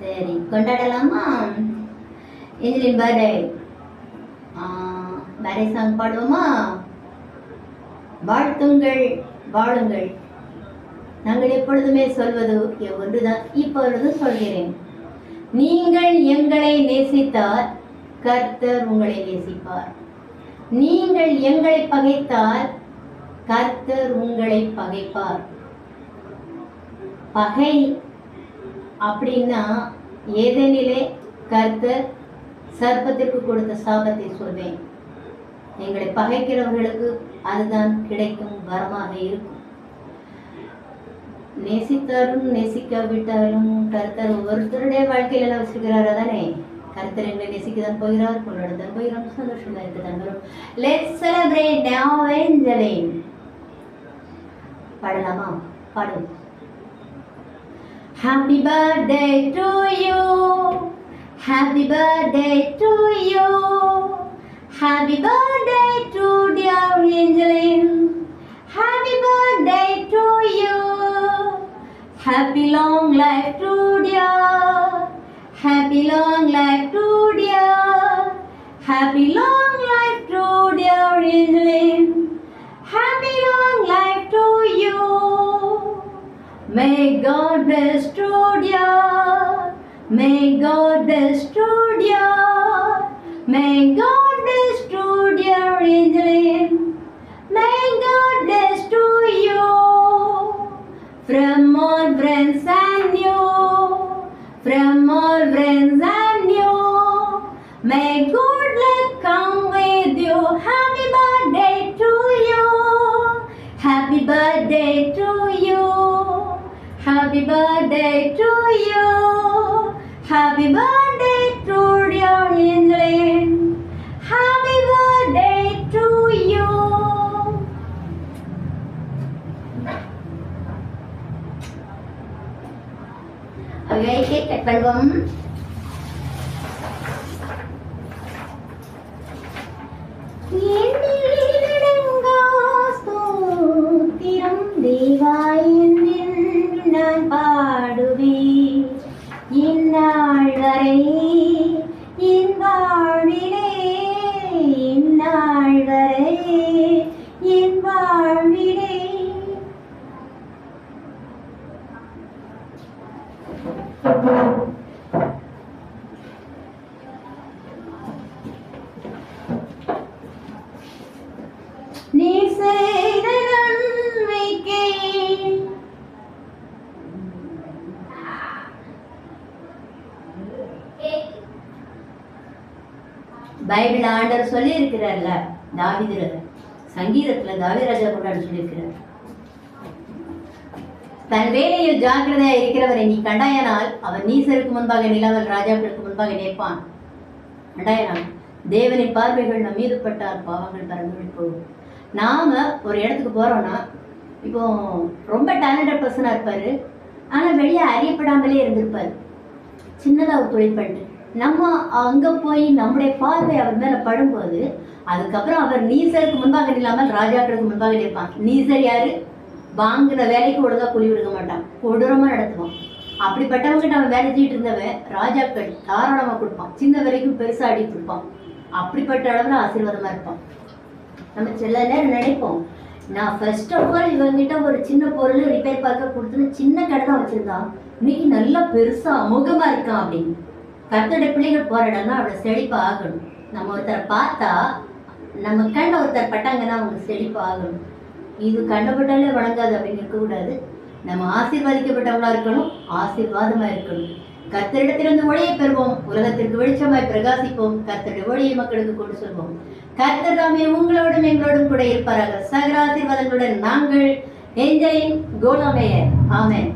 சரி கொண்டாடலாமா? ஏஞ்சலின் பர்த்டே பர்த்டே சாங் பாடுவோமா? வாழ்த்துங்கள் வாழுங்கள். நாங்கள் எப்பொழுதுமே சொல்வது ஒன்றுதான் இப்பொழுது சொல்கிறேன். நீங்கள் எங்களை நேசித்தார் கர்த்தர் உங்களை நேசிப்பார். நீங்கள் எங்களை பகைத்தால் கர்த்தர் உங்களை பகைப்பார். பகை அப்படின்னா ஏதேனிலே கர்த்தர் சர்ப்பத்திற்கு கொடுத்த சாபத்தை சொல்வேன். எங்களை பகைக்கிறவர்களுக்கு அதுதான் கிடைக்கும் வரமாக இருக்கும். நேசித்தாலும் நேசிக்காவிட்டாலும் கர்த்தர் ஒருத்தருடைய வாழ்க்கையில எல்லாம் வச்சிருக்கிறாரா தானே? கர்த்தர் எங்களை நேசிக்கதான் போகிறார் கொண்டாடத்தான் போகிறோம் சந்தோஷமா இருக்கத்தான் வரும் லெட் செலிப்ரேட் நவ் பாடலாமா? பாடுவோம். Happy birthday to you. Happy birthday to you. Happy birthday to dear Angeline. Happy birthday to you. Happy long life to dear. Happy long life to dear. Happy long life to dear Angeline. May God bless Studio. May God bless Studio. May God bless Studio Angeline. May God to you. From all friends and you. From all friends and you. May good luck come with you. Happy birthday to you. Happy birthday to you. Happy birthday to you. Happy birthday to dear England. Happy birthday to you. Okay, cake at Balgam. Yeah. Bible ஆண்டர் சொல்லி இருக்கிறார்ல தாவித. சங்கீதத்துல தாவிராஜா கொண்டாட சொல்லியிருக்கிறார். தன் வேலையில் ஜாக்கிரதையா இருக்கிறவரை நீ கண்டாயனால் அவன் நீசருக்கு முன்பாக நிலவல் ராஜாக்களுக்கு முன்பாக நினைப்பான் கண்டாயனால் தேவனின் பார்வைகள் நம் மீது பட்டால் பாவங்கள் பறந்து போகும் நாம ஒரு இடத்துக்கு போறோம்னா இப்போ ரொம்ப டேலண்டட் பர்சனாக இருப்பாரு. ஆனா வெளியே அறியப்படாமலே இருந்திருப்பாரு. சின்னதாக ஒரு தொழில் பண்ணிட்டு நம்ம அங்கே போய் நம்முடைய பார்வை அவர் மேலே படும்போது அதுக்கப்புறம் அவர் நீசருக்கு முன்பாக இல்லாமல் ராஜாக்களுக்கு முன்பாக நிற்பான் நீசர் யாரு? வாங்குற வேலைக்கு ஒழுங்கா கூலி விடுக்க மாட்டான். கொடூரமாக நடத்துவான். அப்படிப்பட்டவங்ககிட்ட அவன் வேலை செஞ்சுட்டு இருந்தவன் ராஜாக்கள் தாராளமாக கொடுப்பான். சின்ன வரைக்கும் பெருசாக அடி கொடுப்பான். அப்படிப்பட்ட அளவில் ஆசீர்வாதமாக இருப்பான். நம்ம சில நேரம் நினைப்போம் நான் ஃபர்ஸ்ட் ஆஃப் ஆல் இவங்கிட்ட ஒரு சின்ன பொருள் ரிப்பேர் பார்க்க கொடுத்துன்னு சின்ன கடை தான் வச்சுருந்தான் இன்னைக்கு நல்லா பெருசாக அமுகமாக இருக்கான் அப்படின்னு. கத்தோட பிள்ளைகள் போற இடம்னா அவளை செழிப்பா ஆகணும். நம்ம ஒருத்தரை பார்த்தா நம்ம கண்ட ஒருத்தர் பட்டாங்கன்னா அவங்க செழிப்பா ஆகணும். இது கண்டப்பட்டாலே வழங்காது அப்படின்னு இருக்கக்கூடாது. நம்ம ஆசீர்வாதிக்கப்பட்டவங்களா இருக்கணும் ஆசீர்வாதமா இருக்கணும். கத்தரிடத்திலிருந்து ஒளியை பெறுவோம் உலகத்திற்கு வெளிச்சமாய் பிரகாசிப்போம் கத்தருடைய ஒளியை மக்களுக்கு கொண்டு சொல்வோம். கர்த்தர் தாமே உங்களோடும் எங்களோடும் கூட இருப்பார்கள் சகல ஆசீர்வாதங்களுடன் நாங்கள் என்ஜாயிங் கோலாமேயர். ஆமென்.